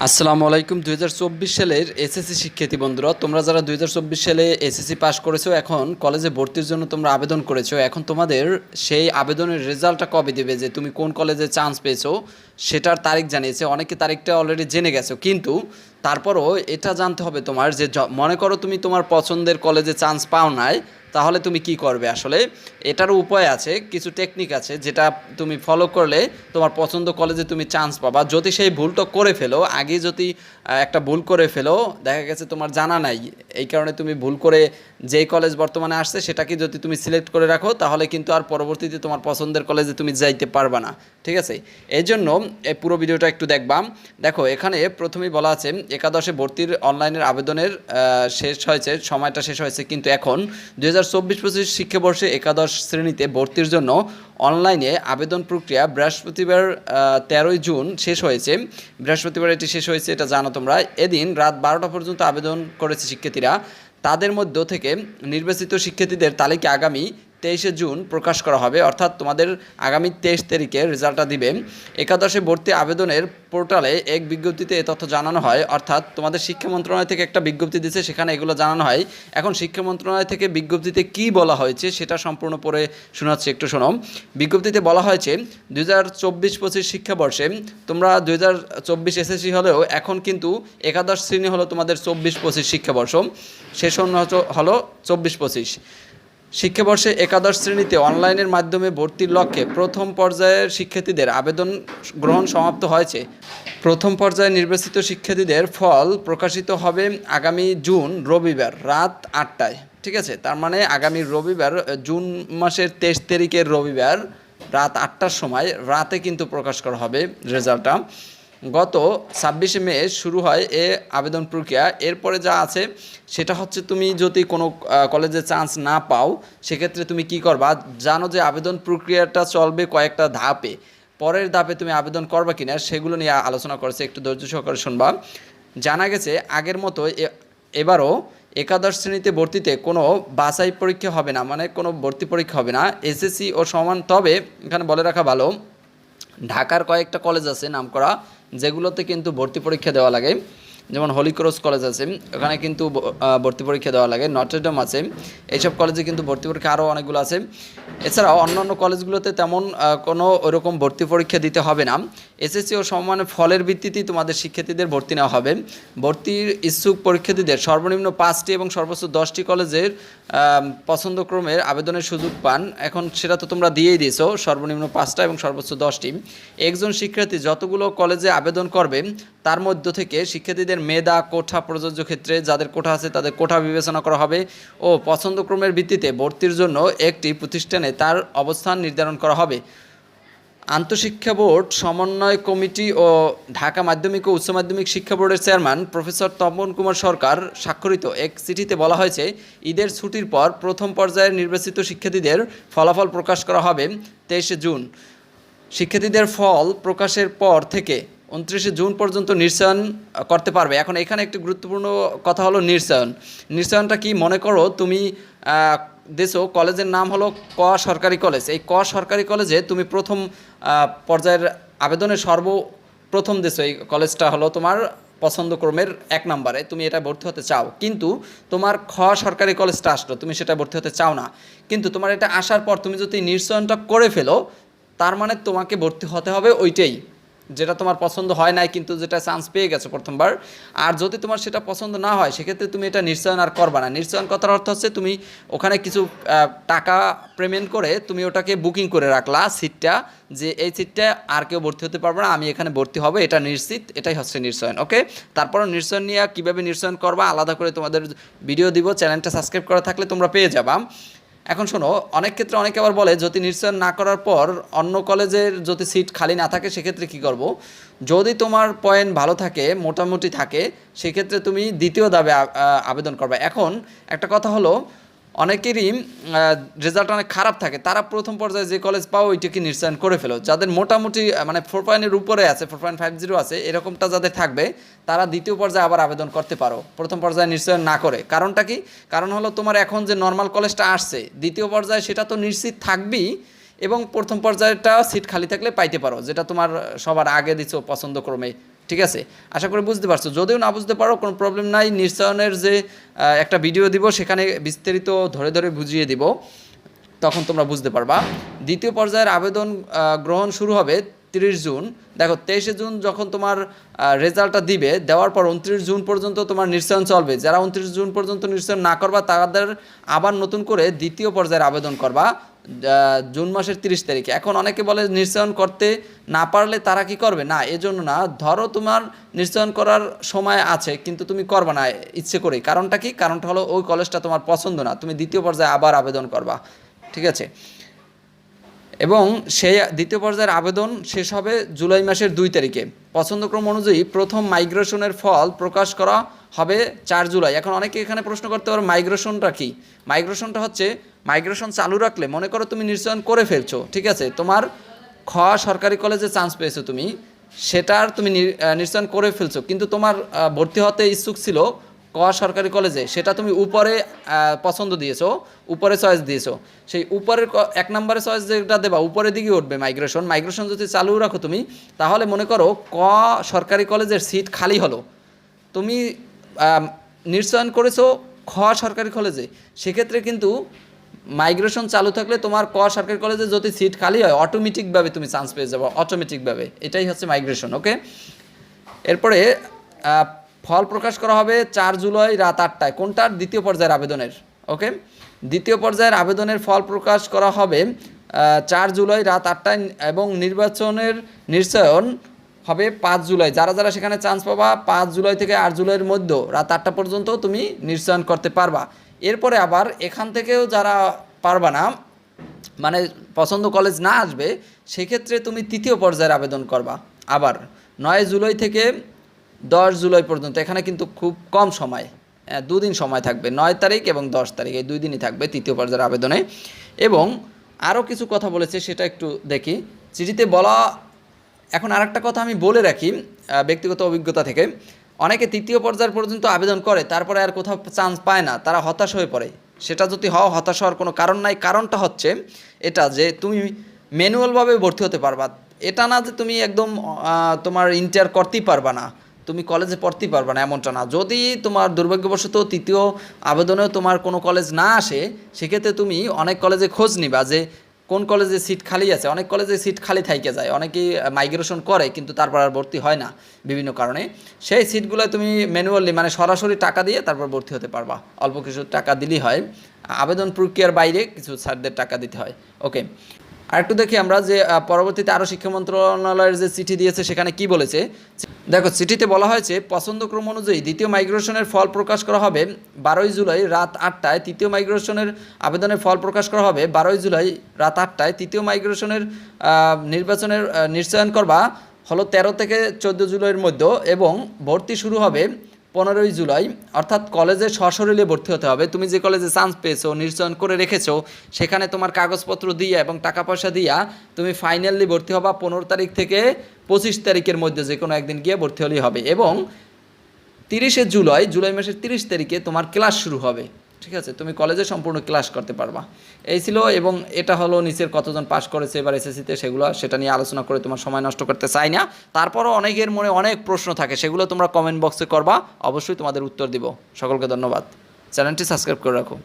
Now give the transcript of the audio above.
আসসালামু আলাইকুম। দুই হাজার চব্বিশ সালের এসএসসি শিক্ষার্থী বন্ধুরা, তোমরা যারা দুই হাজার চব্বিশ সালে এসএসসি পাস করেছ, এখন কলেজে ভর্তির জন্য তোমরা আবেদন করেছ। এখন তোমাদের সেই আবেদনের রেজাল্টটা কবে দেবে? যে তুমি কোন কলেজে চান্স পেয়েছ, সেটার তারিখ জানিয়েছে। অনেকে তারিখটা অলরেডি জেনে গেছো, কিন্তু তারপরও এটা জানতে হবে তোমার যে মনে করো তুমি তোমার পছন্দের কলেজে চান্স পাও নাই তাহলে তুমি কি করবে আসলে? এটার উপায় আছে, কিছু টেকনিক আছে যেটা তুমি ফলো করলে তোমার পছন্দ কলেজে তুমি চান্স পাবা। যদি সেই ভুলটা করে ফেলো, আগে যদি একটা ভুল করে ফেলো, দেখা গেছে তোমার জানা নাই, এই কারণে তুমি ভুল করে যেই কলেজ বর্তমানে আসছে সেটাকে যদি তুমি সিলেক্ট করে রাখো, তাহলে কিন্তু আর পরবর্তীতে তোমার পছন্দের কলেজে তুমি যাইতে পারবা না। ঠিক আছে? এই জন্য এই পুরো ভিডিওটা একটু দেখবাম দেখো, এখানে প্রথমেই বলা আছে, একাদশে ভর্তির অনলাইনের আবেদনের শেষ হয়েছে, সময়টা শেষ হয়েছে কিন্তু এখন। দু হাজার হাজার চব্বিশ পঁচিশ শিক্ষাবর্ষে একাদশ শ্রেণীতে ভর্তির জন্য অনলাইনে আবেদন প্রক্রিয়া বৃহস্পতিবার তেরোই জুন শেষ হয়েছে। বৃহস্পতিবার এটি শেষ হয়েছে, এটা জানো তোমরা। এদিন রাত বারোটা পর্যন্ত আবেদন করেছে শিক্ষার্থীরা। তাদের মধ্য থেকে নির্বাচিত শিক্ষার্থীদের তালিকা আগামী তেইশে জুন প্রকাশ করা হবে, অর্থাৎ তোমাদের আগামী তেইশ তারিখে রেজাল্টটা দিবে। একাদশে ভর্তি আবেদনের পোর্টালে এক বিজ্ঞপ্তিতে এ তথ্য জানানো হয়, অর্থাৎ তোমাদের শিক্ষা মন্ত্রণালয় থেকে একটা বিজ্ঞপ্তি দিচ্ছে সেখানে এগুলো জানানো হয়। এখন শিক্ষা মন্ত্রণালয় থেকে বিজ্ঞপ্তিতে কি বলা হয়েছে সেটা সম্পূর্ণ পড়ে শোনাচ্ছি একটু শোনো বিজ্ঞপ্তিতে বলা হয়েছে, দুই হাজার চব্বিশ পঁচিশ শিক্ষাবর্ষে তোমরা দুই হাজার চব্বিশ এসএসসি হলেও এখন কিন্তু একাদশ শ্রেণি হলো তোমাদের চব্বিশ পঁচিশ শিক্ষাবর্ষ। শেষ হলো চব্বিশ পঁচিশ শিক্ষাবর্ষে একাদশ শ্রেণীতে অনলাইনের মাধ্যমে ভর্তির লক্ষ্যে প্রথম পর্যায়ের শিক্ষার্থীদের আবেদন গ্রহণ সমাপ্ত হয়েছে। প্রথম পর্যায়ে নির্বাচিত শিক্ষার্থীদের ফল প্রকাশিত হবে আগামী জুন, রবিবার রাত আটটায়। ঠিক আছে? তার মানে আগামী রবিবার, জুন মাসের তেইশ তারিখের রবিবার রাত আটটার সময় রাতে কিন্তু প্রকাশ করা হবে রেজাল্টটা। গত ছাব্বিশে মে শুরু হয় এ আবেদন প্রক্রিয়া। এরপরে যা আছে, সেটা হচ্ছে তুমি যদি কোনো কলেজে চান্স না পাও, সেক্ষেত্রে তুমি কি করবা? জানো যে আবেদন প্রক্রিয়াটা চলবে কয়েকটা ধাপে। পরের ধাপে তুমি আবেদন করবা কিনা, সেগুলো নিয়ে আলোচনা করেছে, একটু ধৈর্য সহকারে শুনবা। জানা গেছে, আগের মতো এবারও একাদশ শ্রেণীতে ভর্তিতে কোনো বাছাই পরীক্ষা হবে না মানে কোনো ভর্তি পরীক্ষা হবে না। এসএসসি ও সমান, তবে এখানে বলে রাখা ভালো, ঢাকার কয়েকটা কলেজ আছে নামকরা যেগুলোতে কিন্তু ভর্তি পরীক্ষা দেওয়া লাগে। যেমন হলিক্রস কলেজ আছে, ওখানে কিন্তু ভর্তি পরীক্ষা দেওয়া লাগে নটরডেম আছে, এইসব কলেজে কিন্তু ভর্তি পরীক্ষা আরও অনেকগুলো আছে। এছাড়াও অন্যান্য কলেজগুলোতে তেমন কোনো ওরকম ভর্তি পরীক্ষা দিতে হবে না। এসএসসি ও সমমানের ফলের ভিত্তিতেই তোমাদের শিক্ষার্থীদের ভর্তি নেওয়া হবে। ভর্তির ইচ্ছুক পরীক্ষার্থীদের সর্বনিম্ন পাঁচটি এবং সর্বোচ্চ দশটি কলেজের পছন্দক্রমের আবেদনের সুযোগ পান। এখন সেটা তো তোমরা দিয়েই দিয়েছ, সর্বনিম্ন পাঁচটা এবং সর্বোচ্চ দশটি। একজন শিক্ষার্থী যতগুলো কলেজে আবেদন করবে, তার মধ্য থেকে শিক্ষার্থীদের মেধা, কোঠা, প্রযোজ্য ক্ষেত্রে যাদের কোঠা আছে তাদের কোঠা বিবেচনা করা হবে ও পছন্দক্রমের ভিত্তিতে ভর্তির জন্য একটি প্রতিষ্ঠানে তার অবস্থান নির্ধারণ করা হবে। আন্তঃশিক্ষা বোর্ড, সমন্বয় কমিটি ও ঢাকা মাধ্যমিক ও উচ্চ মাধ্যমিক শিক্ষা বোর্ডের চেয়ারম্যান প্রফেসর তপন কুমার সরকার স্বাক্ষরিত এক চিঠিতে বলা হয়েছে, ঈদের ছুটির পর প্রথম পর্যায়ের নির্বাচিত শিক্ষার্থীদের ফলাফল প্রকাশ করা হবে তেইশে জুন। শিক্ষার্থীদের ফল প্রকাশের পর থেকে উনত্রিশে জুন পর্যন্ত নির্সায়ন করতে পারবে। এখন এখানে একটি গুরুত্বপূর্ণ কথা হলো নির্সায়ন। নির্সায়নটা কি? মনে করো তুমি দেশো কলেজের নাম হলো ক সরকারি কলেজ। এই ক সরকারি কলেজে তুমি প্রথম পর্যায়ের আবেদনের সর্ব প্রথম দেশ এই কলেজটা হলো তোমার পছন্দক্রমের এক নম্বরে। তুমি এটা ভর্তি হতে চাও। কিন্তু তোমার খ সরকারি কলেজটা আসলো। তুমি সেটা ভর্তি হতে চাও না। কিন্তু তোমার এটা আসার পর তুমি যদি নির্চয়নটা করে ফেলো, তার মানে তোমাকে ভর্তি হতে হবে ওইটাই। যেটা তোমার পছন্দ হয় নাই, কিন্তু যেটা চান্স পেয়ে গেছো প্রথমবার। আর যদি তোমার সেটা পছন্দ না হয়, সেক্ষেত্রে তুমি এটা নিশ্চয়ন আর করবা না। নিশ্চয়ন কথার অর্থ হচ্ছে তুমি ওখানে কিছু টাকা পেমেন্ট করে তুমি ওটাকে বুকিং করে রাখলা সিটটা যে এই সিটটা আর কেউ ভর্তি হতে পারবে না, আমি এখানে ভর্তি হবে, এটা নিশ্চিত, এটাই হচ্ছে নিশ্চয়ন ওকে তারপরও নিশ্চয়ন নিয়ে কীভাবে নিশ্চয়ন করবা, আলাদা করে তোমাদের ভিডিও দিব চ্যানেলটা সাবস্ক্রাইব করা থাকলে তোমরা পেয়ে যাবা। এখন শোনো, অনেক ক্ষেত্রে অনেকে আবার বলে যদি নিশ্চয়ন না করার পর অন্য কলেজের যদি সিট খালি না থাকে, সেক্ষেত্রে কি করব? যদি তোমার পয়েন্ট ভালো থাকে, মোটামুটি থাকে, সেক্ষেত্রে তুমি দ্বিতীয় দাবে আবেদন করবে। এখন একটা কথা হলো অনেকেরই রেজাল্ট অনেক খারাপ থাকে। তারা প্রথম পর্যায়ে যে কলেজ পাও ওইটাকে নিশ্চয়ন করে ফেলো। যাদের মোটামুটি মানে ফোর পয়েন্টের উপরে আছে ফোর পয়েন্ট ফাইভ জিরো আছে, এরকমটা যাদের থাকবে, তারা দ্বিতীয় পর্যায়ে আবার আবেদন করতে পারো। প্রথম পর্যায়ে নিশ্চয়ন না করে। কারণটা কি? কারণ হলো তোমার এখন যে নর্মাল কলেজটা আসছে, দ্বিতীয় পর্যায়ে সেটা তো নিশ্চিত থাকবেই এবং প্রথম পর্যায়েটা সিট খালি থাকলে পাইতে পারো, যেটা তোমার সবার আগে দিছো পছন্দ ক্রমে ঠিক আছে? আশা করি বুঝতে পারছ। যদিও না বুঝতে পারো, কোনো প্রবলেম নাই। নিশ্চয়নের যে একটা ভিডিও দিব, সেখানে বিস্তারিত ধরে ধরে বুঝিয়ে দিব, তখন তোমরা বুঝতে পারবা। দ্বিতীয় পর্যায়ের আবেদন গ্রহণ শুরু হবে তিরিশ জুন। দেখো, তেইশে জুন যখন তোমার রেজাল্টটা দিবে, দেওয়ার পর উনত্রিশ জুন পর্যন্ত তোমার নিশ্চয়ন চলবে। যারা উনত্রিশ জুন পর্যন্ত নিশ্চয়ন না করবা, তাদের আবার নতুন করে দ্বিতীয় পর্যায়ের আবেদন করবা। জুন মাসের তিরিশ তারিখে। এখন অনেকে বলে নির্চয়ন করতে না পারলে তারা কি করবে? না, এজন্য না। ধরো তোমার নির্চয়ন করার সময় আছে, কিন্তু তুমি করবে না, ইচ্ছে করে কারণটা কি? কারণটা হলো ওই কলেজটা তোমার পছন্দ না। তুমি দ্বিতীয় পর্যায়ে আবার আবেদন করবা। ঠিক আছে? এবং সেই দ্বিতীয় পর্যায়ের আবেদন শেষ হবে জুলাই মাসের দুই তারিখে। পছন্দক্রম অনুযায়ী প্রথম মাইগ্রেশনের ফল প্রকাশ করা হবে চার জুলাই। এখন অনেকে এখানে প্রশ্ন করতে পারো মাইগ্রেশনটা কি? মাইগ্রেশনটা হচ্ছে মাইগ্রেশন চালু রাখলে মনে করো তুমি নিশ্চয়ন করে ফেলছো ঠিক আছে? তোমার খ সরকারি কলেজে চান্স পেয়েছ তুমি সেটার তুমি নি- আহ, করে ফেলছো। কিন্তু তোমার ভর্তি হতে ইচ্ছুক ছিল ক সরকারি কলেজে সেটা তুমি উপরে পছন্দ দিয়েছ উপরে চয়েস দিয়েছ। সেই উপরের এক নম্বরে চয়েস যেটা দেবা উপরের দিকে উঠবে মাইগ্রেশন মাইগ্রেশন যদি চালু রাখো তুমি তাহলে মনে করো ক সরকারি কলেজের সিট খালি হলো। তুমি আম, নিশ্চয়ন করেছ খ সরকারি কলেজে। সেক্ষেত্রে কিন্তু মাইগ্রেশন চালু থাকলে তোমার ক সরকারি কলেজে যদি সিট খালি হয় অটোমেটিকভাবে তুমি চান্স পেয়ে যাব অটোমেটিকভাবে এটাই হচ্ছে মাইগ্রেশন ওকে এরপরে ফল প্রকাশ করা হবে চার জুলাই রাত আটটায়। কোনটার? দ্বিতীয় পর্যায়ের আবেদনের। ওকে? দ্বিতীয় পর্যায়ের আবেদনের ফল প্রকাশ করা হবে চার জুলাই রাত আটটায় এবং নির্বাচনের নিশ্চয়ন হবে পাঁচ জুলাই। যারা যারা সেখানে চান্স পাবা, পাঁচ জুলাই থেকে আট জুলাইয়ের মধ্যে রাত আটটা পর্যন্ত তুমি নিশ্চয়ন করতে পারবা। এরপরে আবার এখান থেকেও যারা পারবা না মানে পছন্দ কলেজ না আসবে, সেক্ষেত্রে তুমি তৃতীয় পর্যায়ের আবেদন করবা। আবার নয় জুলাই থেকে দশ জুলাই পর্যন্ত, এখানে কিন্তু খুব কম সময় দুদিন সময় থাকবে, নয় তারিখ এবং দশ তারিখ, এই দুই দিনই থাকবে তৃতীয় পর্যায়ের আবেদনে। এবং আরও কিছু কথা বলেছে, সেটা একটু দেখি। চিঠিতে বলা, এখন আরেকটা কথা আমি বলে রাখি ব্যক্তিগত অভিজ্ঞতা থেকে। অনেকে তৃতীয় পর্যায় পর্যন্ত আবেদন করে, তারপরে আর কোথাও চান্স পায় না, তারা হতাশ হয়ে পড়ে। সেটা যদি হও, হতাশ হওয়ার কোনো কারণ নাই। কারণটা হচ্ছে এটা যে, তুমি ম্যানুয়ালভাবে ভর্তি হতে পারবা। এটা না যে তুমি একদম তোমার ইন্টার করতেই পারবা না। তুমি কলেজে পড়তেই পারবে না, এমনটা না। যদি তোমার দুর্ভাগ্যবশত তৃতীয় আবেদনেও তোমার কোনো কলেজ না আসে, সেক্ষেত্রে তুমি অনেক কলেজে খোঁজ নিবা যে কোন কলেজে সিট খালি আছে। অনেক কলেজে সিট খালি থাইকে যায়। অনেকেই মাইগ্রেশন করে, কিন্তু তারপর আর ভর্তি হয় না বিভিন্ন কারণে। সেই সিটগুলো তুমি ম্যানুয়ালি মানে সরাসরি টাকা দিয়ে তারপর ভর্তি হতে পারবা। অল্প কিছু টাকা দিলেই হয়। আবেদন প্রক্রিয়ার বাইরে কিছু স্যারদের টাকা দিতে হয়। ওকে আরেকটু দেখি আমরা যে পরবর্তীতে আরও শিক্ষা মন্ত্রণালয়ের যে চিঠি দিয়েছে, সেখানে কি বলেছে? দেখো, চিঠিতে বলা হয়েছে, পছন্দক্রম অনুযায়ী দ্বিতীয় মাইগ্রেশনের ফল প্রকাশ করা হবে বারোই জুলাই রাত আটটায়। তৃতীয় মাইগ্রেশনের আবেদনের ফল প্রকাশ করা হবে বারোই জুলাই রাত আটটায়। তৃতীয় মাইগ্রেশনের নির্বাচনের নিশ্চয়ন করবা হলো তেরো থেকে চোদ্দ জুলাইয়ের মধ্যে এবং ভর্তি শুরু হবে পনেরোই জুলাই, অর্থাৎ কলেজে সশরীরে ভর্তি হতে হবে। তুমি যে কলেজে চান্স পেয়েছ নির্চয়ন করে রেখেছো, সেখানে তোমার কাগজপত্র দিয়া এবং টাকা পয়সা দিয়া তুমি ফাইনালি ভর্তি হবা পনেরো তারিখ থেকে পঁচিশ তারিখের মধ্যে, যে কোনো একদিন গিয়ে ভর্তি হলেই হবে। এবং তিরিশে জুলাই জুলাই মাসের তিরিশ তারিখে তোমার ক্লাস শুরু হবে। ঠিক আছে, তুমি কলেজে সম্পূর্ণ ক্লাস করতে পারবা। এই ছিল এবং এটা হলো নিচের কতজন পাশ করেছে এবার এসএসসিতে সেগুলো, সেটা নিয়ে আলোচনা করে তোমার সময় নষ্ট করতে চাই না। তারপরও অনেকের মনে অনেক প্রশ্ন থাকে, সেগুলো তোমরা কমেন্ট বক্সে করবা, অবশ্যই তোমাদের উত্তর দিব। সকলকে ধন্যবাদ। চ্যানেলটি সাবস্ক্রাইব করে রাখো।